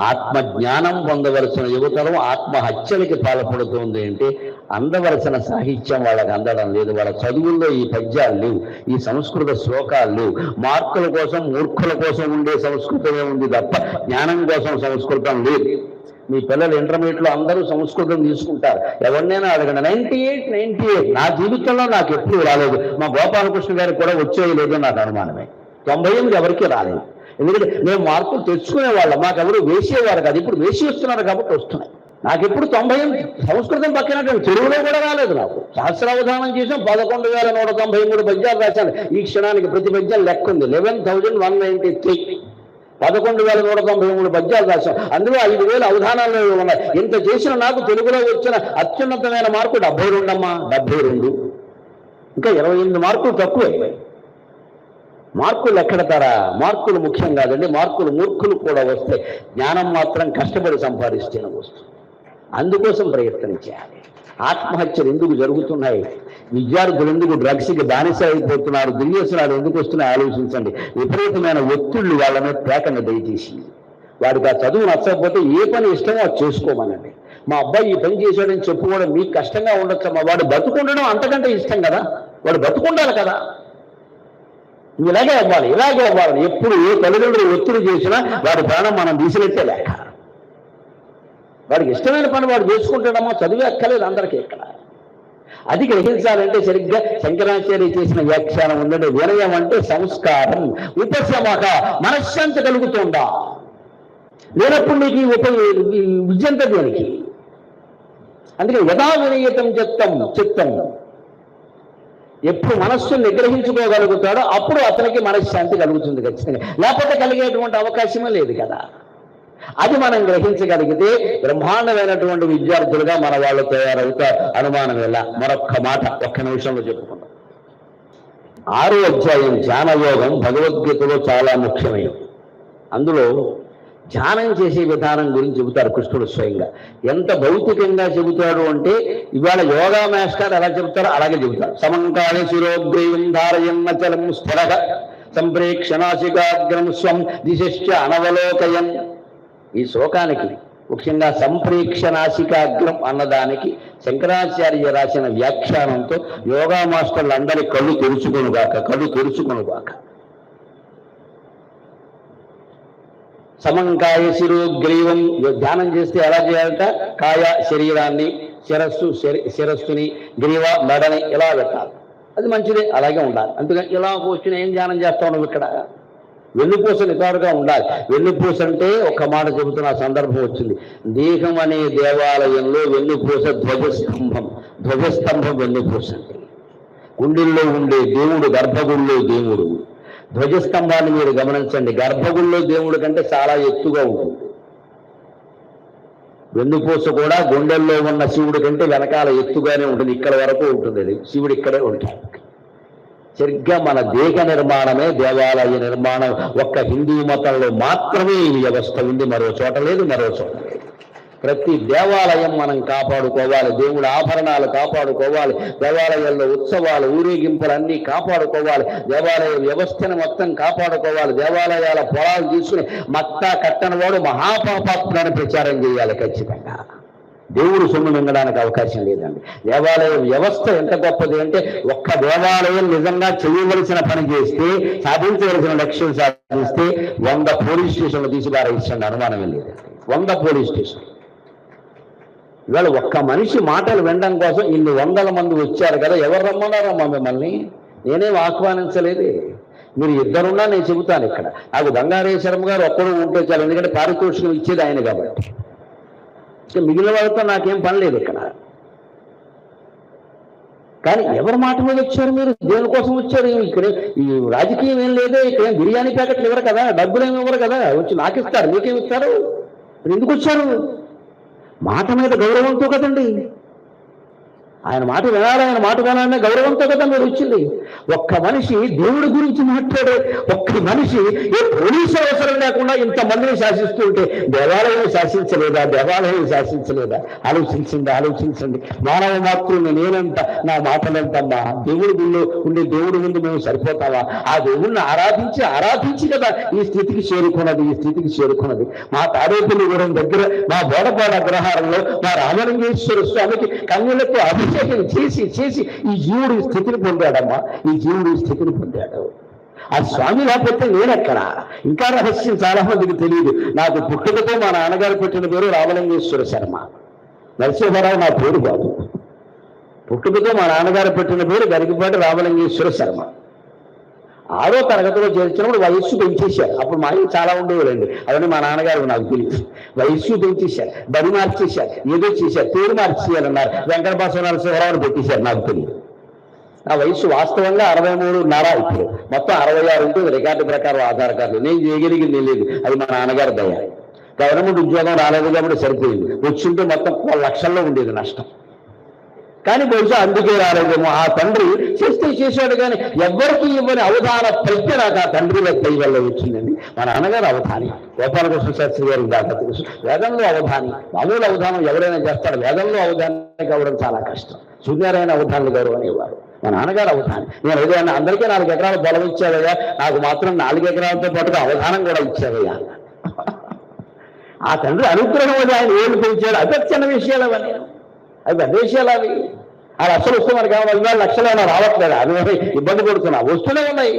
ఆత్మజ్ఞానం పొందవలసిన యువతరం ఆత్మహత్యలకి పాల్పడుతుంది అంటే అందవలసిన సాహిత్యం వాళ్ళకి అందడం లేదు. వాళ్ళ చదువుల్లో ఈ పద్యాలు లేవు ఈ సంస్కృత శ్లోకాలు లేవు. మార్కుల కోసం మూర్ఖుల కోసం ఉండే సంస్కృతమే ఉంది తప్ప జ్ఞానం కోసం సంస్కృతం లేదు. మీ పిల్లలు ఇంటర్మీడియట్లో అందరూ సంస్కృతం తీసుకుంటారు. ఎవరినైనా అడగండి. Ninety eight ninety eight. నా జీవితంలో నాకు ఎప్పుడు రాలేదు. మా గోపాలకృష్ణ గారికి కూడా వచ్చేవి లేదో నాకు అనుమానమే. తొంభై ఎనిమిది ఎవరికీ రాలేదు. ఎందుకంటే మేము మార్కులు తెచ్చుకునేవాళ్ళం. మాకు ఎవరు వేసేవారు కాదు. ఇప్పుడు వేసి వస్తున్నారు కాబట్టి వస్తున్నాయి. నాకు ఎప్పుడు తొంభై సంస్కృతం పక్కన తెలుగులో కూడా రాలేదు నాకు. సహస్రావధానం చేసాం పదకొండు వేల నూట తొంభై మూడు పద్యాలు రాశాను. ఈ క్షణానికి ప్రతి పద్యం లెక్క ఉంది. Eleven thousand one ninety three పదకొండు వేల నూట తొంభై మూడు పద్యాలు రాశాం. అందులో ఐదు వేల అవధానాలు ఉన్నాయి. ఇంత చేసిన నాకు తెలుగులో వచ్చిన అత్యున్నతమైన మార్కు డెబ్బై రెండమ్మా. డెబ్బై రెండు. ఇంకా ఇరవై ఎనిమిది మార్కులు తక్కువే. మార్కులు ఎక్కడతారా మార్కులు ముఖ్యం కాదండి మార్కులు మూర్ఖులు కూడా వస్తే జ్ఞానం మాత్రం కష్టపడి సంపాదిస్తేనే వస్తుంది? అందుకోసం ప్రయత్నం చేయాలి. ఆత్మహత్యలు ఎందుకు జరుగుతున్నాయి? విద్యార్థులు ఎందుకు డ్రగ్స్కి బానిస అయిపోతున్నారు? దుర్వ్యసనాలు ఎందుకు వస్తున్నాయి? ఆలోచించండి. విపరీతమైన ఒత్తిళ్ళు వాళ్ళని మీద దయచేసి. వాడికి ఆ చదువు నచ్చకపోతే ఏ పని ఇష్టమో అది చేసుకోమనండి. మా అబ్బాయి ఈ పని చేశాడని చెప్పుకోవడం మీకు కష్టంగా ఉండొచ్చమ్మా. వాడు బతుకుండడం అంతకంటే ఇష్టం కదా? వాడు బతుకుండాలి కదా? ఇలాగే అవ్వాలి ఇలాగే అవ్వాలి ఎప్పుడు ఏ తల్లిదండ్రులు ఒత్తిడి చేసినా వాడి ప్రాణం మనం తీసినట్టే లేక వాడికి ఇష్టమైన పని వాడు చేసుకుంటాడమ్మో చదివే ఎక్కలేదు అందరికీ ఇక్కడ. అది గ్రహించాలంటే సరిగ్గా శంకరాచార్య చేసిన వ్యాఖ్యానం ఉందంటే వినయం అంటే సంస్కారం ఉపశమక మనశ్శాంతి కలుగుతుందా? లేనప్పుడు నీకు ఉప విద్యంత దేనికి? అందుకే యథా వినయతం చిత్తం చిత్తం. ఎప్పుడు మనస్సును నిగ్రహించుకోగలుగుతాడో అప్పుడు అతనికి మనశ్శాంతి కలుగుతుంది ఖచ్చితంగా. లేకపోతే కలిగేటువంటి అవకాశమే లేదు కదా. అది మనం గ్రహించగలిగితే బ్రహ్మాండమైనటువంటి విద్యార్థులుగా మన వాళ్ళు తయారవుతారు. అనుమానం ఎలా మరొక్క మాట ఒక్క నిమిషంలో చెప్పుకుందాం. ఆరో అధ్యాయం ధ్యానయోగం భగవద్గీతలో చాలా ముఖ్యమైనది. అందులో ధ్యానం చేసే విధానం గురించి చెబుతారు కృష్ణుడు స్వయంగా. ఎంత భౌతికంగా చెబుతాడు అంటే ఇవాళ యోగా మాస్టర్ ఎలా చెబుతారో అలాగే చెబుతారు సమంకాళ శిరోగ్రీవం ధారయన్నచలం స్థిర సంప్రేక్షణాశికాగ్రం స్వం దిశశ్చ అనవలోకయం. ఈ శ్లోకానికి ముఖ్యంగా సంప్రేక్షణాశికాగ్రం అన్నదానికి శంకరాచార్య రాసిన వ్యాఖ్యానంతో యోగా మాస్టర్లు అందరి కళ్ళు తెరుచుకొనుగాక కళ్ళు తెరుచుకొనుగాక. సమంకాయ శిరో గ్రీవం. ధ్యానం చేస్తే ఎలా చేయాలంట? కాయ శరీరాన్ని శిరస్సు శిరస్సుని గ్రీవ మెడని ఇలా పెట్టాలి. అది మంచిదే అలాగే ఉండాలి. అందుకని ఇలా కూర్చుని ఏం ధ్యానం చేస్తా నువ్వు ఇక్కడ? వెన్నుపూస నిటారుగా ఉండాలి. వెన్నుపూస అంటే ఒక మాట చెబుతున్న సందర్భం వచ్చింది. దేహం అనే దేవాలయంలో వెన్నుపూస ధ్వజస్తంభం. ధ్వజస్తంభం వెన్నుపూస అంటే. గుండెల్లో ఉండే దేవుడు గర్భగుడిలో దేవుడు. ధ్వజస్తంభాన్ని మీరు గమనించండి. గర్భగుడిలో దేవుడు కంటే చాలా ఎత్తుగా ఉంటుంది. వెన్నుపూస కూడా గుండెల్లో ఉన్న శివుడి కంటే వెనకాల ఎత్తుగానే ఉంటుంది. ఇక్కడ వరకు ఉంటుంది అది. శివుడు ఇక్కడే ఉంటాడు. సరిగ్గా మన దేహ నిర్మాణమే దేవాలయ నిర్మాణం ఒక్క హిందూ మతంలో మాత్రమే ఈ వ్యవస్థ ఉంది. మరో చోట లేదు మరో చోట లేదు. ప్రతి దేవాలయం మనం కాపాడుకోవాలి దేవుడి ఆభరణాలు కాపాడుకోవాలి దేవాలయాల్లో ఉత్సవాలు ఊరేగింపులు అన్నీ కాపాడుకోవాలి దేవాలయ వ్యవస్థను మొత్తం కాపాడుకోవాలి దేవాలయాల పొలాలు తీసుకుని మత్తా కట్టనవాడు మహాపాపాత్మని ప్రచారం చేయాలి ఖచ్చితంగా. దేవుడు సొమ్ము మింగడానికి అవకాశం లేదండి. దేవాలయ వ్యవస్థ ఎంత గొప్పది అంటే ఒక్క దేవాలయం నిజంగా చేయవలసిన పని చేస్తే సాధించవలసిన లక్ష్యం సాధిస్తే వంద పోలీస్ స్టేషన్లు తీసి పారేయించండి అనుమానమే లేదండి. వంద పోలీస్ స్టేషన్ ఇవాళ ఒక్క మనిషి మాటలు వినడం కోసం ఇన్ని వందల మంది వచ్చారు కదా ఎవరు రమ్మన్నారమ్మా మిమ్మల్ని? నేనేం ఆహ్వానించలేదే. మీరు ఇద్దరున్నా నేను చెబుతాను ఇక్కడ. నాకు బంగారేశ్వరం గారు ఒక్కడు ఉంటే చాలు ఎందుకంటే పారితోషికం ఇచ్చేది ఆయన కాబట్టి. ఇక మిగిలిన వాళ్ళతో నాకేం పని లేదు ఇక్కడ. కానీ ఎవరి మాట మీద వచ్చారు మీరు? దేనికోసం వచ్చారు? ఇక్కడ ఈ రాజకీయం ఏం లేదే ఇక్కడ ఏం బిర్యానీ ప్యాకెట్లు ఇవ్వరు కదా డబ్బులు ఏమి ఇవ్వరు కదా వచ్చి నాకు ఇస్తారు మీకేమి ఇస్తారు? ఎందుకు వచ్చారు? మాట మీద గౌరవంతో కదండి ఆయన మాట వినాలి ఆయన మాట వినాలనే గౌరవంతో కదా మీరు వచ్చింది. ఒక్క మనిషి దేవుడి గురించి మాట్లాడే ఒక్క మనిషి ఏ పోలీసు అవసరం లేకుండా ఇంతమందిని శాసిస్తూ ఉంటే దేవాలయం శాసించలేదా దేవాలయం శాసించలేదా? ఆలోచించండి ఆలోచించండి. మానవ మాతృని నేనంట నా మాటలంటమ్మా దేవుడి గుళ్ళు ఉండే దేవుడి ముందు మేము సరిపోతావా? ఆ దేవుణ్ణి ఆరాధించి ఆరాధించి కదా ఈ స్థితికి చేరుకున్నది ఈ స్థితికి చేరుకున్నది. మా తాడేపల్లిగూడెం దగ్గర మా బోడపాడ అగ్రహారంలో మా రామలింగేశ్వర స్వామికి కన్నులకు అభిషేకం చేసి చేసి ఈ జీవుడు స్థితిని పొందాడమ్మా. ఈ జీవుడు స్థితిని పొందాడు. ఆ స్వామి లేకపోతే నేనెక్కడ. ఇంకా రహస్యం చాలా మందికి తెలియదు. నాకు పుట్టుకతో మా నాన్నగారు పెట్టిన పేరు రామలింగేశ్వర శర్మ. నరసింహరావు నా పేరు కాదు. పుట్టుకతో మా నాన్నగారు పెట్టిన పేరు గరికపాటి రామలింగేశ్వర శర్మ. ఆరో తరగతిలో చేర్చినప్పుడు వయస్సు పెంచేశారు అప్పుడు మా చాలా ఉండేవాళ్ళండి అవన్నీ మా నాన్నగారు నాకు తెలియదు. వయస్సు పెంచేశారు బడి మార్చేశారు ఏదో చేశారు పేరు మార్చేయాలన్నారు. వెంకట బసవ నరసింహరావుని పెట్టేశారు నాకు తెలియదు. నా వయస్సు వాస్తవంగా అరవై మూడున్నర ఇప్పుడు. మొత్తం అరవై ఆరు ఉంటుంది రికార్డు ప్రకారం ఆధార్ కార్డు. నేను చేయగలిగింది లేదు. అది మా నాన్నగారి దయ. గవర్నమెంట్ ఉద్యోగం రాలేదు కాబట్టి సరిపోయింది. వచ్చింటే మొత్తం లక్షల్లో ఉండేది నష్టం. కానీ బహుశా అందుకే రాలేదేమో. ఆ తండ్రి చేస్తే చేశాడు కానీ ఎవరికి ఇవ్వని అవధాన ప్రజ్ఞ నాకు ఆ తండ్రి వ్యక్తి వల్ల వచ్చిందండి మా నాన్నగారు అవధాని. గోపాలకృష్ణ శాస్త్రి గారి దాఖత తెలుసు వేదంలో అవధాని. మామూలు అవధానం ఎవరైనా చేస్తారు. వేదంలో అవధానం కావడం చాలా కష్టం. సూర్యారాయణ అవధానులు గారు అనేవారు మా నాన్నగారు అవధాని. నేను ఏదైనా అందరికీ నాలుగు ఎకరాలు పొలం ఇచ్చావయ్యా? నాకు మాత్రం నాలుగు ఎకరాలతో పాటుగా అవధానం కూడా ఇచ్చావయ్యా? ఆ తండ్రి అనుగ్రహం అది ఆయన ఏళ్ళు పెంచాడు? అవి చిన్న విషయాలు అవన్నీ. అవి పెద్ద విషయాలు అవి. ఆ అసలు వస్తే మనకి ఏమన్నా లక్షలు ఏమైనా రావట్లేదు? అవి ఇబ్బంది పడుతున్నా. వస్తూనే ఉన్నాయి.